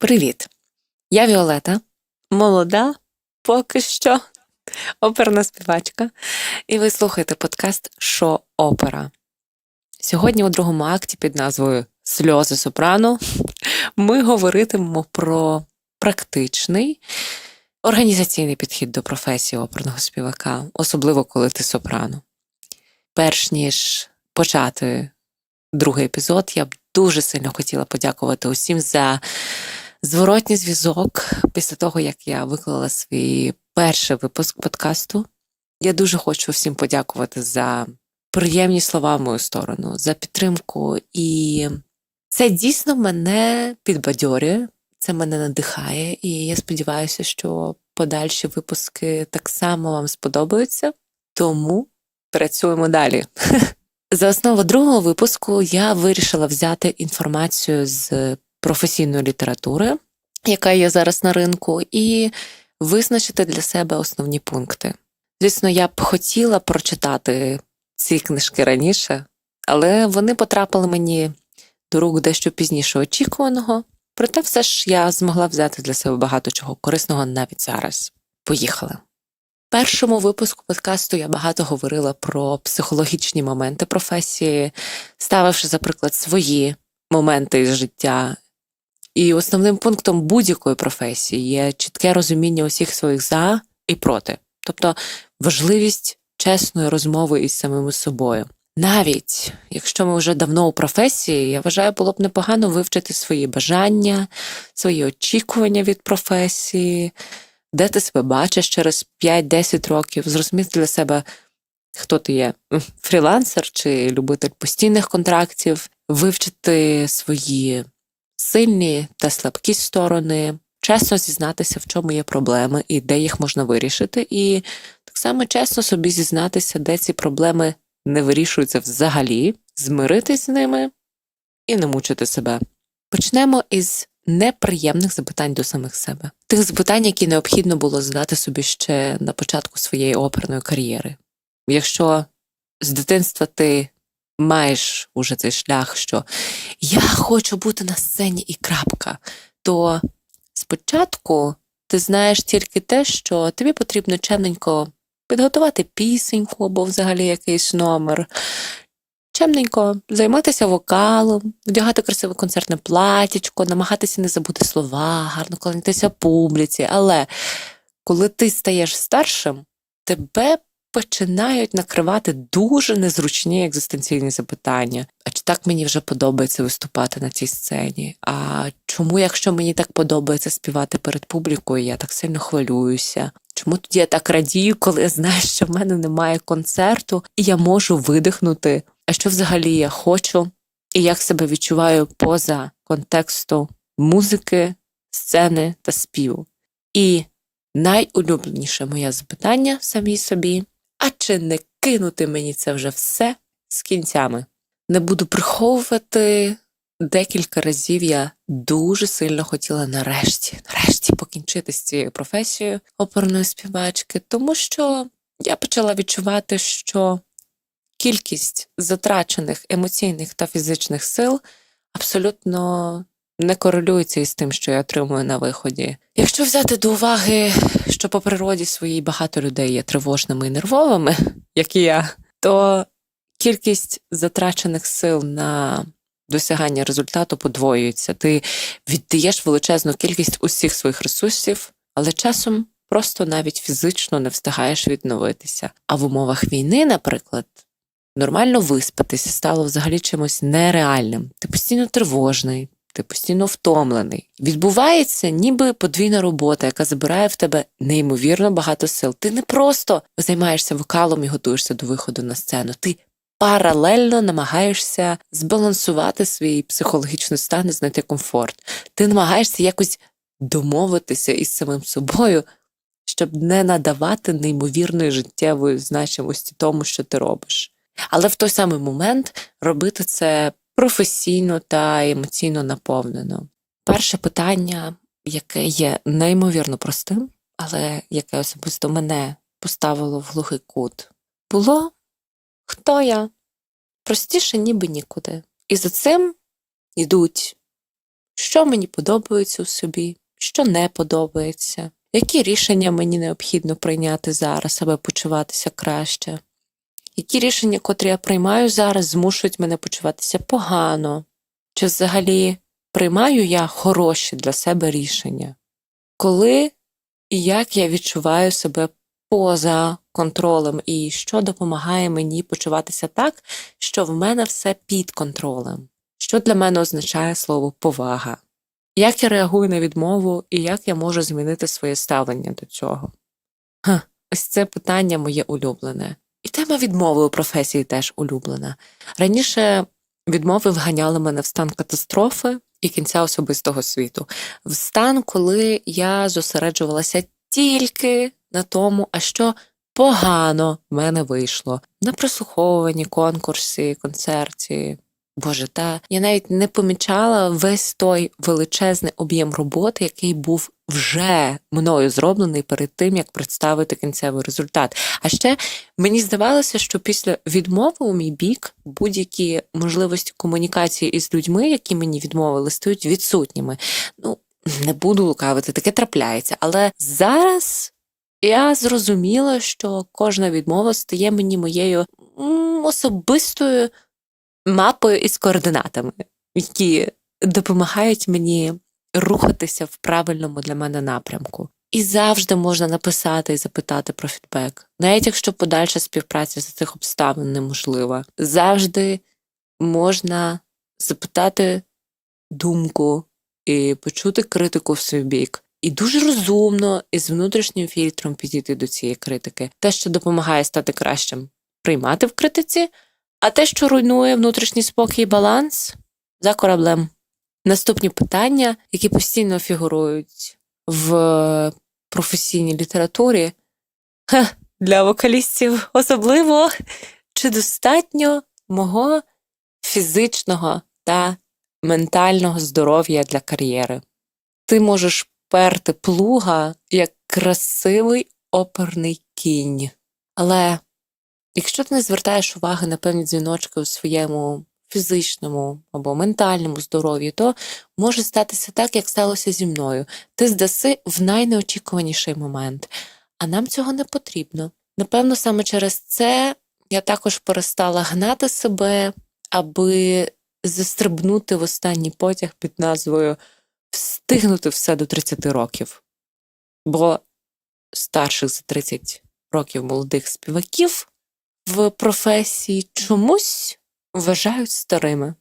Привіт! Я Віолета, молода, поки що оперна співачка, і ви слухаєте подкаст Шо Опера. Сьогодні у другому акті під назвою Сльози Сопрано ми говоритимемо про практичний організаційний підхід до професії оперного співака, особливо коли ти сопрано. Перш ніж почати другий епізод, я б дуже сильно хотіла подякувати усім за зворотній зв'язок після того, як я виклала свій перший випуск подкасту. Я дуже хочу всім подякувати за приємні слова в мою сторону, за підтримку. І це дійсно мене підбадьорює, це мене надихає, і я сподіваюся, що подальші випуски так само вам сподобаються. Тому працюємо далі. За основу другого випуску я вирішила взяти інформацію з професійної літератури, яка є зараз на ринку, і визначити для себе основні пункти. Звісно, я б хотіла прочитати ці книжки раніше, але вони потрапили мені до рук дещо пізніше очікуваного. Проте все ж я змогла взяти для себе багато чого корисного навіть зараз. Поїхали. В першому випуску подкасту я багато говорила про психологічні моменти професії, ставивши, за приклад, свої моменти із життя. І основним пунктом будь-якої професії є чітке розуміння усіх своїх за і проти, тобто важливість чесної розмови із самим собою. Навіть якщо ми вже давно у професії, я вважаю, було б непогано вивчити свої бажання, свої очікування від професії, де ти себе бачиш через 5-10 років, зрозуміти для себе, хто ти є, фрілансер чи любитель постійних контрактів, вивчити свої сильні та слабкі сторони, чесно зізнатися, в чому є проблеми і де їх можна вирішити, і так само чесно собі зізнатися, де ці проблеми не вирішуються взагалі, змиритись з ними і не мучити себе. Почнемо із неприємних запитань до самих себе, тих запитань, які необхідно було задати собі ще на початку своєї оперної кар'єри. Якщо з дитинства ти маєш уже цей шлях, що я хочу бути на сцені і крапка, то спочатку ти знаєш тільки те, що тобі потрібно чемненько підготувати пісеньку або взагалі якийсь номер, чемненько займатися вокалом, вдягати красиве концертне платічко, намагатися не забути слова, гарно клонитися публіці. Але коли ти стаєш старшим, тебе починають накривати дуже незручні екзистенційні запитання. А чи так мені вже подобається виступати на цій сцені? А чому, якщо мені так подобається співати перед публікою, я так сильно хвилююся? Чому тоді я так радію, коли я знаю, що в мене немає концерту, і я можу видихнути? А що взагалі я хочу, і як себе відчуваю поза контексту музики, сцени та співу? І найулюбленіше моє запитання самій собі: а чи не кинути мені це вже все з кінцями? Не буду приховувати. Декілька разів я дуже сильно хотіла нарешті, нарешті покінчити з цією професією оперної співачки, тому що я почала відчувати, що кількість затрачених емоційних та фізичних сил абсолютно не корелюється із тим, що я отримую на виході. Якщо взяти до уваги, що по природі своїй багато людей є тривожними і нервовими, як і я, то кількість затрачених сил на досягання результату подвоюється. Ти віддаєш величезну кількість усіх своїх ресурсів, але часом просто навіть фізично не встигаєш відновитися. А в умовах війни, наприклад, нормально виспатися стало взагалі чимось нереальним. Ти постійно тривожний. Ти постійно втомлений. Відбувається ніби подвійна робота, яка забирає в тебе неймовірно багато сил. Ти не просто займаєшся вокалом і готуєшся до виходу на сцену. Ти паралельно намагаєшся збалансувати свій психологічний стан і знайти комфорт. Ти намагаєшся якось домовитися із самим собою, щоб не надавати неймовірної життєвої значимості тому, що ти робиш. Але в той самий момент робити це професійно та емоційно наповнено. Перше питання, яке є неймовірно простим, але яке особисто мене поставило в глухий кут, було хто я? Простіше ніби нікуди. І за цим йдуть що мені подобається у собі, що не подобається, які рішення мені необхідно прийняти зараз, аби почуватися краще, які рішення, котрі я приймаю зараз, змушують мене почуватися погано, чи взагалі приймаю я хороші для себе рішення, коли і як я відчуваю себе поза контролем, і що допомагає мені почуватися так, що в мене все під контролем. Що для мене означає слово повага? Як я реагую на відмову і як я можу змінити своє ставлення до цього? Ха, ось це питання моє улюблене. І тема відмови у професії теж улюблена. Раніше відмови вганяли мене в стан катастрофи і кінця особистого світу, в стан, коли я зосереджувалася тільки на тому, а що погано в мене вийшло на прослуховуванні, конкурсі, концерті. Боже, та я навіть не помічала весь той величезний об'єм роботи, який був вже мною зроблений перед тим, як представити кінцевий результат. А ще мені здавалося, що після відмови у мій бік будь-які можливості комунікації із людьми, які мені відмовили, стають відсутніми. Ну, не буду лукавити, таке трапляється. Але зараз я зрозуміла, що кожна відмова стає мені моєю особистою мапою із координатами, які допомагають мені рухатися в правильному для мене напрямку. І завжди можна написати і запитати про фідбек, навіть якщо подальша співпраця за цих обставин неможлива. Завжди можна запитати думку і почути критику в свій бік. І дуже розумно і з внутрішнім фільтром підійти до цієї критики. Те, що допомагає стати кращим, приймати в критиці, а те, що руйнує внутрішній спокій і баланс, за кораблем. Наступні питання, які постійно фігурують в професійній літературі, ха, для вокалістів особливо, чи достатньо мого фізичного та ментального здоров'я для кар'єри. Ти можеш перти плуга як красивий оперний кінь. Але якщо ти не звертаєш уваги на певні дзвіночки у своєму фізичному або ментальному здоров'ї, то може статися так, як сталося зі мною. Ти здаси в найнеочікуваніший момент, а нам цього не потрібно. Напевно, саме через це я також перестала гнати себе, аби застрибнути в останній потяг під назвою Встигнути все до 30 років. Бо старших за 30 років молодих співаків в професії чомусь вважають старими.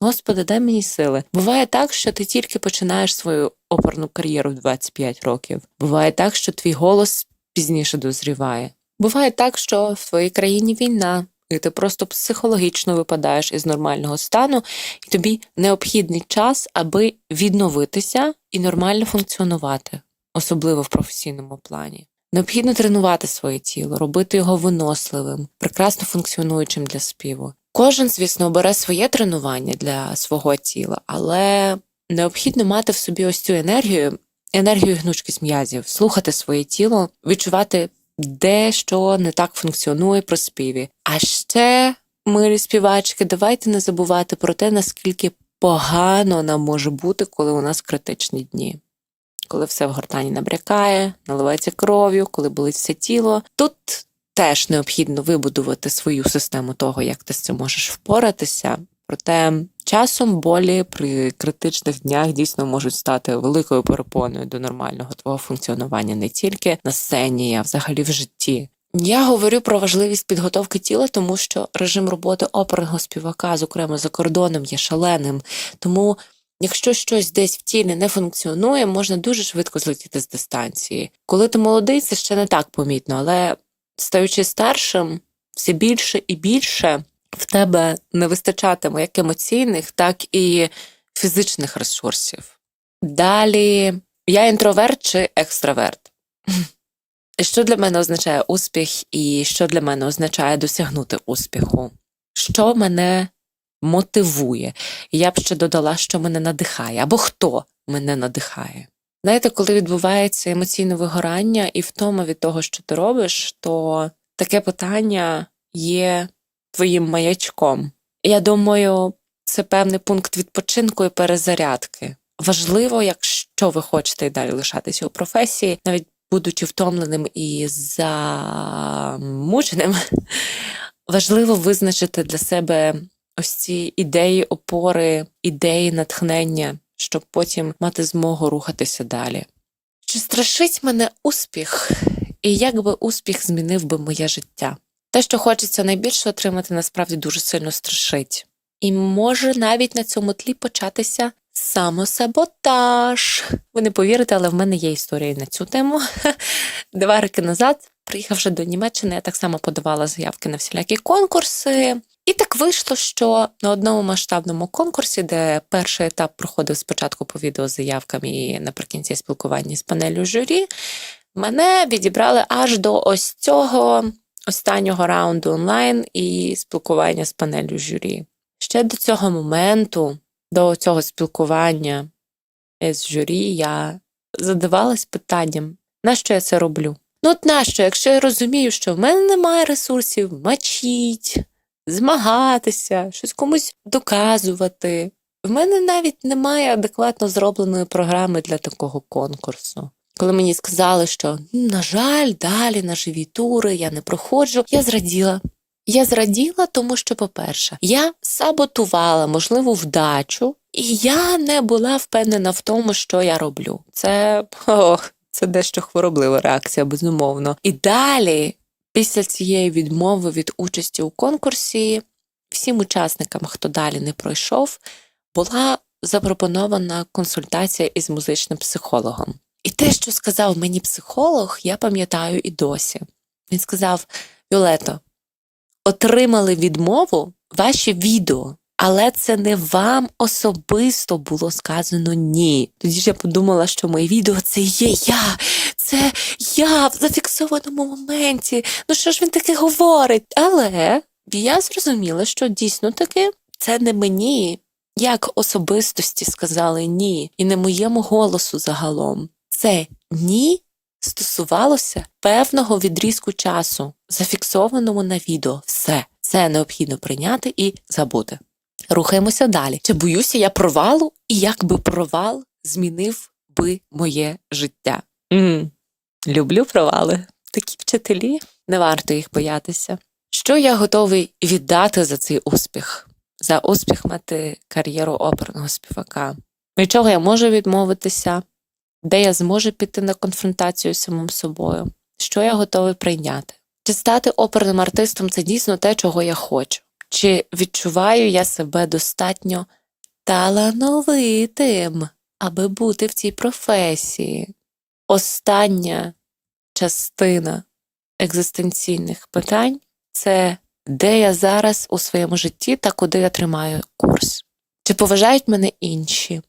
Господи, дай мені сили. Буває так, що ти тільки починаєш свою оперну кар'єру в 25 років. Буває так, що твій голос пізніше дозріває. Буває так, що в твоїй країні війна, і ти просто психологічно випадаєш із нормального стану, і тобі необхідний час, аби відновитися і нормально функціонувати, особливо в професійному плані. Необхідно тренувати своє тіло, робити його виносливим, прекрасно функціонуючим для співу. Кожен, звісно, обере своє тренування для свого тіла, але необхідно мати в собі ось цю енергію, енергію гнучкість м'язів, слухати своє тіло, відчувати, де що не так функціонує при співі. А ще, милі співачки, давайте не забувати про те, наскільки погано нам може бути, коли у нас критичні дні. Коли все в гортані набрякає, наливається кров'ю, коли болить все тіло. Тут теж необхідно вибудувати свою систему того, як ти з цим можеш впоратися. Проте часом болі при критичних днях дійсно можуть стати великою перепоною до нормального твого функціонування не тільки на сцені, а взагалі в житті. Я говорю про важливість підготовки тіла, тому що режим роботи оперного співака, зокрема за кордоном, є шаленим. Тому, якщо щось десь в тілі не функціонує, можна дуже швидко злетіти з дистанції. Коли ти молодий, це ще не так помітно, але стаючи старшим, все більше і більше в тебе не вистачатиме як емоційних, так і фізичних ресурсів. Далі я інтроверт чи екстраверт. Що для мене означає успіх, і що для мене означає досягнути успіху? Що мене мотивує? Я б ще додала, що мене надихає, або хто мене надихає. Знаєте, коли відбувається емоційне вигорання і втома від того, що ти робиш, то таке питання є твоїм маячком. Я думаю, це певний пункт відпочинку і перезарядки. важливо, якщо ви хочете і далі лишатися у професії, навіть будучи втомленим і замученим, важливо визначити для себе ось ці ідеї опори, ідеї натхнення, щоб потім мати змогу рухатися далі. Чи страшить мене успіх, і як би успіх змінив би моє життя? Те, що хочеться найбільше отримати, насправді дуже сильно страшить. І може навіть на цьому тлі початися самосаботаж. Ви не повірите, але в мене є історія на цю тему. Два роки назад, приїхавши до Німеччини, я так само подавала заявки на всілякі конкурси. І так вийшло, що на одному масштабному конкурсі, де перший етап проходив спочатку по відеозаявкам і наприкінці спілкування з панелью журі, мене відібрали аж до ось цього останнього раунду онлайн і спілкування з панелью журі. Ще до цього моменту, до цього спілкування з журі, я задавалась питанням, на що я це роблю? Ну, от нащо, якщо я розумію, що в мене немає ресурсів мачіть, змагатися, щось комусь доказувати. В мене навіть немає адекватно зробленої програми для такого конкурсу. Коли мені сказали, що на жаль, далі на живі тури я не проходжу, я зраділа. Я зраділа, тому що, по-перше, я саботувала можливу вдачу, і я не була впевнена в тому, що я роблю. Це о, це дещо хвороблива реакція, безумовно. І далі, після цієї відмови від участі у конкурсі, всім учасникам, хто далі не пройшов, була запропонована консультація із музичним психологом. І те, що сказав мені психолог, я пам'ятаю і досі. Він сказав: Віолето, отримали відмову ваші відео, але це не вам особисто було сказано ні. Тоді ж я подумала, що моє відео це є я, це я в зафіксованому моменті. Ну що ж він таке говорить? Але я зрозуміла, що дійсно таки це не мені. Як особистості сказали ні, і не моєму голосу загалом. Це ні стосувалося певного відрізку часу, зафіксованому на відео. Все це необхідно прийняти і забути. Рухаємося далі. Чи боюся я провалу, і як би провал змінив би моє життя? м Люблю провали. Такі вчителі, не варто їх боятися. Що я готовий віддати за цей успіх? За успіх мати кар'єру оперного співака. Від чого я можу відмовитися? де я зможу піти на конфронтацію з самим собою, що я готовий прийняти. Чи стати оперним артистом це дійсно те, чого я хочу? Чи відчуваю я себе достатньо талановитим, аби бути в цій професії? Остання частина екзистенційних питань це де я зараз у своєму житті та куди я тримаю курс. Чи поважають мене інші?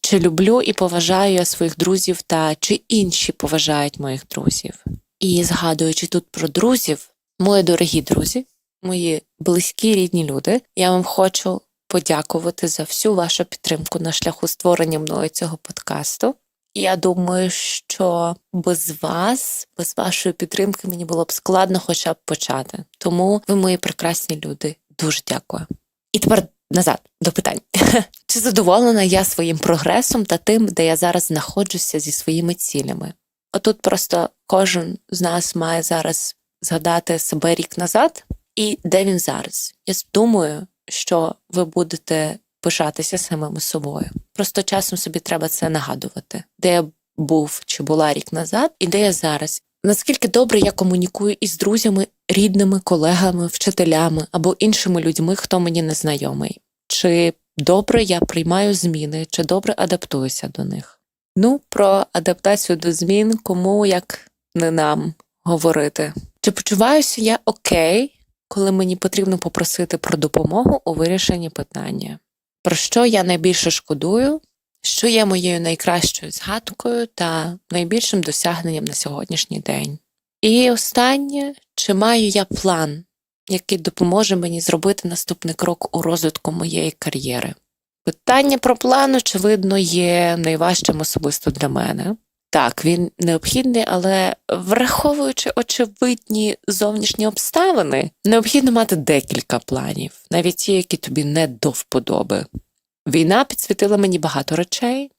Чи люблю і поважаю я своїх друзів та чи інші поважають моїх друзів? І згадуючи тут про друзів, мої дорогі друзі, мої близькі рідні люди, я вам хочу подякувати за всю вашу підтримку на шляху створення мною цього подкасту. Я думаю, що без вас, без вашої підтримки, мені було б складно хоча б почати. Тому ви мої прекрасні люди. Дуже дякую. І тепер назад до питань. Чи задоволена я своїм прогресом та тим, де я зараз знаходжуся зі своїми цілями? Отут просто кожен з нас має зараз згадати себе рік назад і де він зараз. Я думаю, що ви будете пишатися самими собою. Просто часом собі треба це нагадувати, де я був чи була рік назад, і де я зараз. Наскільки добре я комунікую із друзями, рідними, колегами, вчителями або іншими людьми, хто мені не знайомий? Чи добре я приймаю зміни, чи добре адаптуюся до них? Ну, про адаптацію до змін, кому як не нам говорити. Чи почуваюся я окей, коли мені потрібно попросити про допомогу у вирішенні питання? Про що я найбільше шкодую? що є моєю найкращою згадкою та найбільшим досягненням на сьогоднішній день. І останнє, чи маю я план, який допоможе мені зробити наступний крок у розвитку моєї кар'єри? Питання про план, очевидно, є найважчим особисто для мене. Так, він необхідний, але враховуючи очевидні зовнішні обставини, необхідно мати декілька планів, навіть ті, які тобі не до вподоби. Війна підсвітила мені багато речей,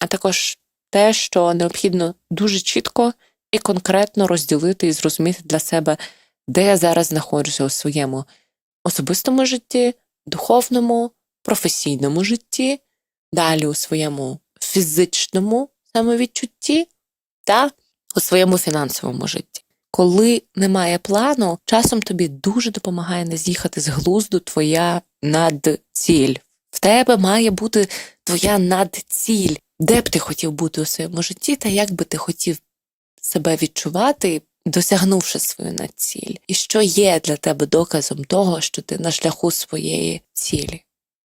а також те, що необхідно дуже чітко і конкретно розділити і зрозуміти для себе, де я зараз знаходжуся у своєму особистому житті, духовному, професійному житті, далі у своєму фізичному самовідчутті та у своєму фінансовому житті. Коли немає плану, часом тобі дуже допомагає не з'їхати з глузду твоя надціль. В тебе має бути твоя надціль, де б ти хотів бути у своєму житті, та як би ти хотів себе відчувати, досягнувши свою надціль, і що є для тебе доказом того, що ти на шляху своєї цілі.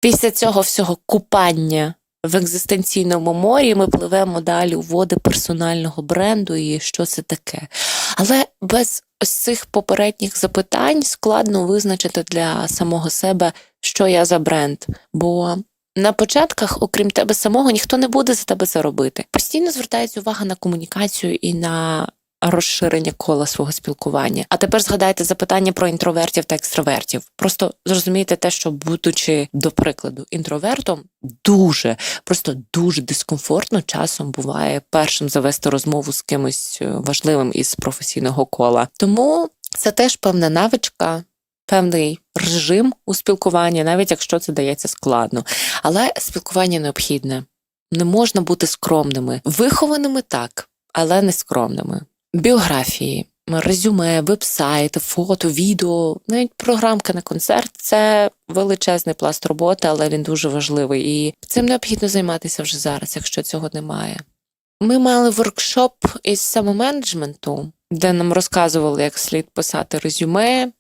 Після цього всього купання в екзистенційному морі ми пливемо далі у води персонального бренду і що це таке. Але без ось цих попередніх запитань складно визначити для самого себе, що я за бренд. Бо на початках, окрім тебе самого, ніхто не буде за тебе заробити. Постійно звертається увага на комунікацію і на розширення кола свого спілкування. А тепер згадайте запитання про інтровертів та екстравертів. Просто зрозумійте те, що, будучи до прикладу, інтровертом, дуже просто дуже дискомфортно часом буває першим завести розмову з кимось е, важливим із професійного кола. Тому це теж певна навичка. Певний режим у спілкуванні, навіть якщо це дається складно. Але спілкування необхідне. Не можна бути скромними, вихованими так, але не скромними біографії, резюме, веб-сайт, фото, відео, навіть програмка на концерт це величезний пласт роботи, але він дуже важливий. І цим необхідно займатися вже зараз, якщо цього немає. Ми мали воркшоп із самоменеджменту, де нам розказували, як слід писати резюме.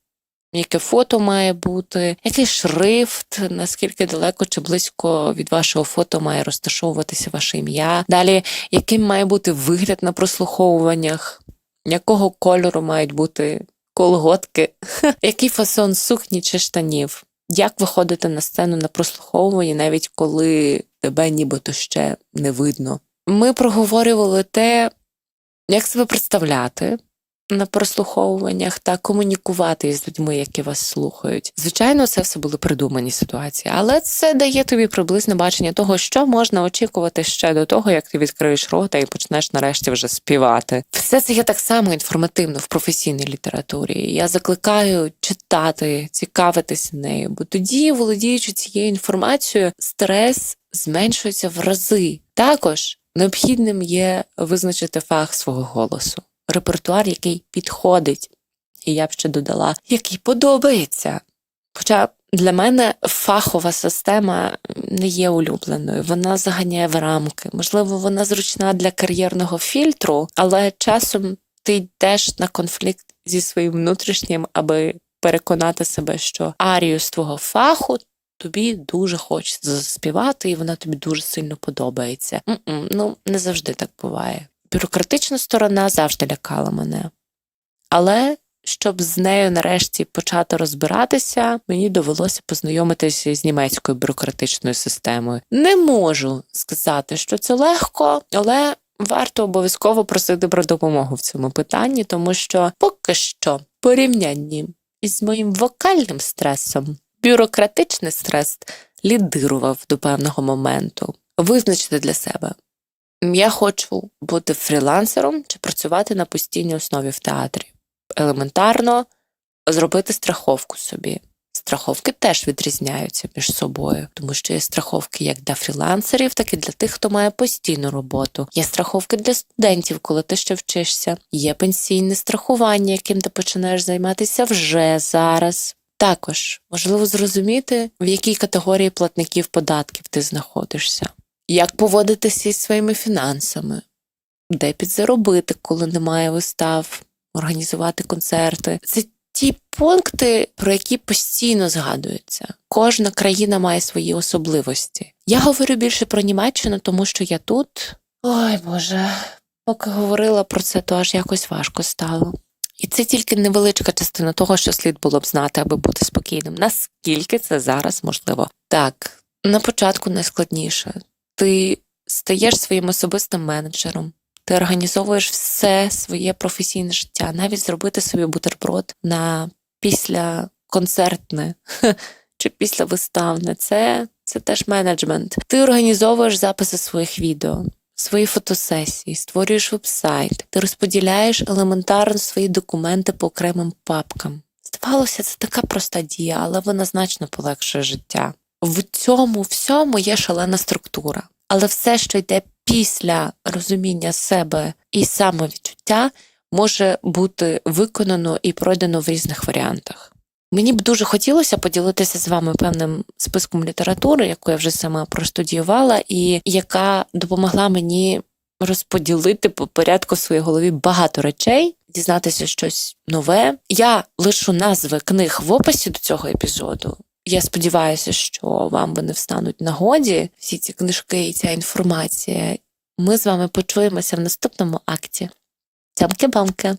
Яке фото має бути, який шрифт, наскільки далеко чи близько від вашого фото має розташовуватися ваше ім'я? Далі, яким має бути вигляд на прослуховуваннях, якого кольору мають бути колготки, який фасон сукні чи штанів, як виходити на сцену на прослуховуванні, навіть коли тебе нібито ще не видно. Ми проговорювали те, як себе представляти на прослуховуваннях та комунікувати із людьми, які вас слухають. Звичайно, це все були придумані ситуації, але це дає тобі приблизне бачення того, що можна очікувати ще до того, як ти відкриєш рота і почнеш нарешті вже співати. Все це є так само інформативно в професійній літературі. Я закликаю читати, цікавитися нею, бо тоді, володіючи цією інформацією, стрес зменшується в рази. Також необхідним є визначити фах свого голосу репертуар, який підходить. І я б ще додала, який подобається. Хоча для мене фахова система не є улюбленою, вона заганяє в рамки. Можливо, вона зручна для кар'єрного фільтру, але часом ти йдеш на конфлікт зі своїм внутрішнім, аби переконати себе, що арію з твого фаху тобі дуже хочеться заспівати, і вона тобі дуже сильно подобається. М ну, не завжди так буває бюрократична сторона завжди лякала мене. Але щоб з нею нарешті почати розбиратися, мені довелося познайомитися з німецькою бюрократичною системою. Не можу сказати, що це легко, але варто обов'язково просити про допомогу в цьому питанні, тому що поки що порівнянні із моїм вокальним стресом, бюрократичний стрес лідирував до певного моменту. Визначити для себе, я хочу бути фрілансером чи працювати на постійній основі в театрі. Елементарно зробити страховку собі. Страховки теж відрізняються між собою, тому що є страховки як для фрілансерів, так і для тих, хто має постійну роботу. Є страховки для студентів, коли ти ще вчишся. Є пенсійне страхування, яким ти починаєш займатися вже зараз. Також важливо зрозуміти, в якій категорії платників податків ти знаходишся як поводитися із своїми фінансами, де підзаробити, коли немає вистав, організувати концерти. Це ті пункти, про які постійно згадуються. Кожна країна має свої особливості. Я говорю більше про Німеччину, тому що я тут. Ой Боже, поки говорила про це, то аж якось важко стало. І це тільки невеличка частина того, що слід було б знати, аби бути спокійним. Наскільки це зараз можливо? Так, на початку найскладніше ти стаєш своїм особистим менеджером, ти організовуєш все своє професійне життя, навіть зробити собі бутерброд на післяконцертне чи післявиставне, це, це теж менеджмент. Ти організовуєш записи своїх відео. Свої фотосесії, створюєш вебсайт, ти розподіляєш елементарно свої документи по окремим папкам. Здавалося, це така проста дія, але вона значно полегшує життя. В цьому всьому є шалена структура, але все, що йде після розуміння себе і самовідчуття, може бути виконано і пройдено в різних варіантах. Мені б дуже хотілося поділитися з вами певним списком літератури, яку я вже сама простудіювала, і яка допомогла мені розподілити по порядку в своїй голові багато речей, дізнатися щось нове. Я лишу назви книг в описі до цього епізоду. Я сподіваюся, що вам вони встануть нагоді, всі ці книжки і ця інформація. Ми з вами почуємося в наступному акті. Цямки-бамки!